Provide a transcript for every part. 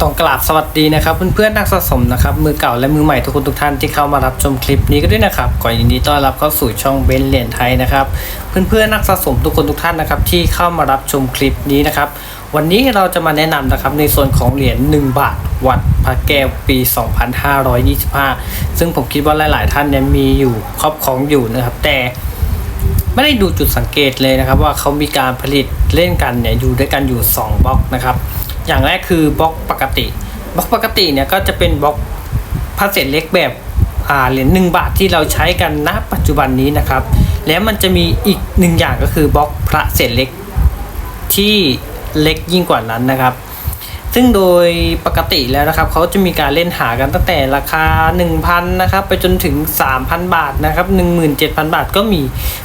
ต้องกราบสวัสดีนะครับเพื่อนๆนักสะสมนะครับมือเก่าและมือใหม่ทุกคนทุกท่านที่เข้ามารับชมคลิปนี้ก็ด้วยนะครับก่อนยินดีต้อนรับเข้าสู่ช่องเบนเหรียญไทยนะครับเพื่อนๆนักสะสมทุกคนทุกท่านนะครับที่เข้ามารับชมคลิปนี้นะครับวันนี้เราจะมาแนะนำนะครับในส่วนของเหรียญ1บาทวัดพระแก้วปี 2525 ซึ่งผมคิดว่าหลาย ๆ ท่านเนี่ยมีอยู่ครอบครองอยู่นะครับแต่ไม่ได้ดูจุดสังเกตเลยนะครับว่าเขามีการผลิตเล่นกันเนี่ยอยู่ด้วยกันอยู่ 2บล็อกนะครับ อย่างแรกคือบล็อกปกติบล็อกปกติเนี่ยก็จะเป็นบล็อกพาสเซตเล็กแบบเหรียญหนึ่งบาทที่เราใช้กันณปัจจุบันนี้นะครับ แล้วมันจะมีอีกหนึ่งอย่างก็คือบล็อกพระเศษเล็กที่เล็กยิ่งกว่านั้นนะครับ ซึ่งโดยปกติแล้วนะครับเขาจะมีการเล่นหากันตั้งแต่ราคา 1,000นะครับไปจนถึง 3,000 บาทนะครับ17,000 บาทก็มี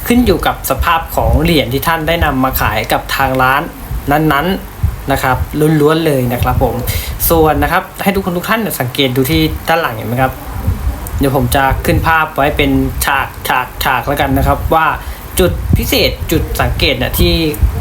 ขึ้นอยู่กับสภาพของเหรียญที่ท่านได้นำมาขายกับทางร้านนั้นๆ นะครับล้วนๆเลยนะครับผมส่วนนะครับให้ทุกคนทุกท่านสังเกตดูที่ด้านหลังเห็นไหมครับ เดี๋ยวผมจะขึ้นภาพไว้เป็นฉากฉากฉากแล้วกันนะครับ ว่าจุดพิเศษจุดสังเกตเนี่ยที่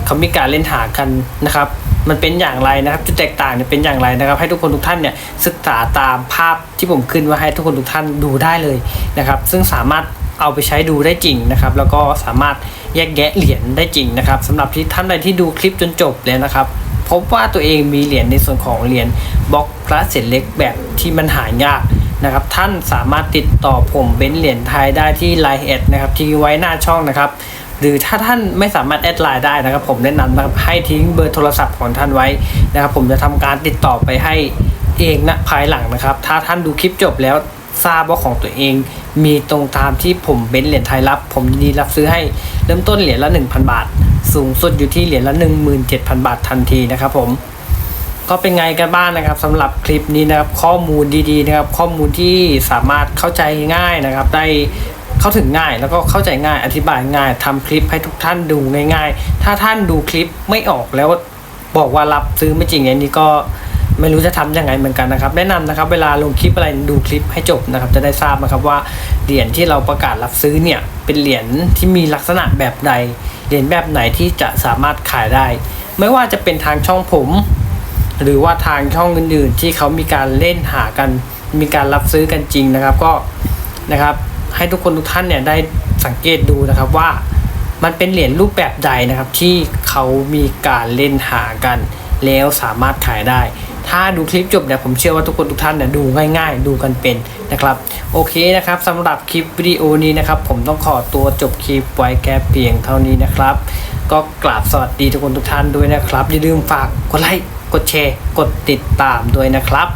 เขามีการเล่นหากันนะครับ มันเป็นอย่างไรนะครับ จุดแตกต่างเนี่ยเป็นอย่างไรนะครับ ให้ทุกคนทุกท่านเนี่ยศึกษาตามภาพที่ผมขึ้นไว่าให้ทุกคนทุกท่านดูได้เลยนะครับ ซึ่งสามารถเอาไปใช้ดูได้จริงนะครับ แล้วก็สามารถแยกแยะเหรียญได้จริงนะครับสำหรับที่ท่านใดที่ดูคลิปจนจบเลยนะครับ พบว่าตัวเองมีเหรียญในส่วนของเหรียญบล็อกพระเศษเล็กแบบที่มันหายากนะครับ ท่านสามารถติดต่อผมเบนเหรียญไทยได้ที่ไลน์แอดนะครับที่ไว้หน้าช่องนะครับ หรือถ้าท่านไม่สามารถแอดไลน์ได้นะครับ ผมแนะนำนะครับให้ทิ้งเบอร์โทรศัพท์ของท่านไว้นะครับ ผมจะทำการติดต่อไปให้เองนะภายหลังนะครับ ถ้าท่านดูคลิปจบแล้วทราบว่าของตัวเองมีตรงตามที่ผมเบนเหรียญไทยรับ ผมยินดีรับซื้อให้เริ่มต้นเหรียญละ 1,000 บาท สูงสุดอยู่ที่เหรียญละ 17,000 บาททันทีนะครับผมก็เป็นไงกันบ้างนะครับสำหรับคลิปนี้นะครับข้อมูลดีๆนะครับ ข้อมูลที่สามารถเข้าใจง่ายนะครับ ได้เข้าถึงง่ายแล้วก็เข้าใจง่ายอธิบายง่ายทำคลิปให้ทุกท่านดูง่าย ๆ ถ้าท่านดูคลิปไม่ออกแล้วบอกว่ารับซื้อไม่จริงอันนี้ก็ไม่รู้จะทำยังไงเหมือนกันนะครับ แนะนำนะครับ เวลาลงคลิปอะไรดูคลิปให้จบนะครับ จะได้ทราบนะครับว่าเหรียญที่เราประกาศรับซื้อเนี่ยเป็นเหรียญที่มีลักษณะแบบใด เหรียญแบบไหนที่จะสามารถขายได้ ไม่ว่าจะเป็นทางช่องผม หรือว่าทางช่องอื่นๆ ที่เขามีการเล่นหากันมีการรับซื้อกันจริงนะครับ ก็นะครับ ให้ทุกคนทุกท่านเนี่ยได้สังเกตดูนะครับว่ามันเป็นเหรียญรูปแบบใดนะครับที่เขามีการเล่นหากัน แล้วสามารถขายได้ ถ้าดูคลิปจบเนี่ยผมเชื่อว่าทุกคนทุกท่านเนี่ยดูง่ายๆ ดูกันเป็นนะครับ โอเคนะครับสำหรับคลิปวิดีโอนี้นะครับ ผมต้องขอตัวจบคลิปไว้แค่เพียงเท่านี้นะครับ ก็กราบสวัสดีทุกคนทุกท่านด้วยนะครับ อย่าลืมฝากกดไลค์กดแชร์ กดติดตามด้วยนะครับ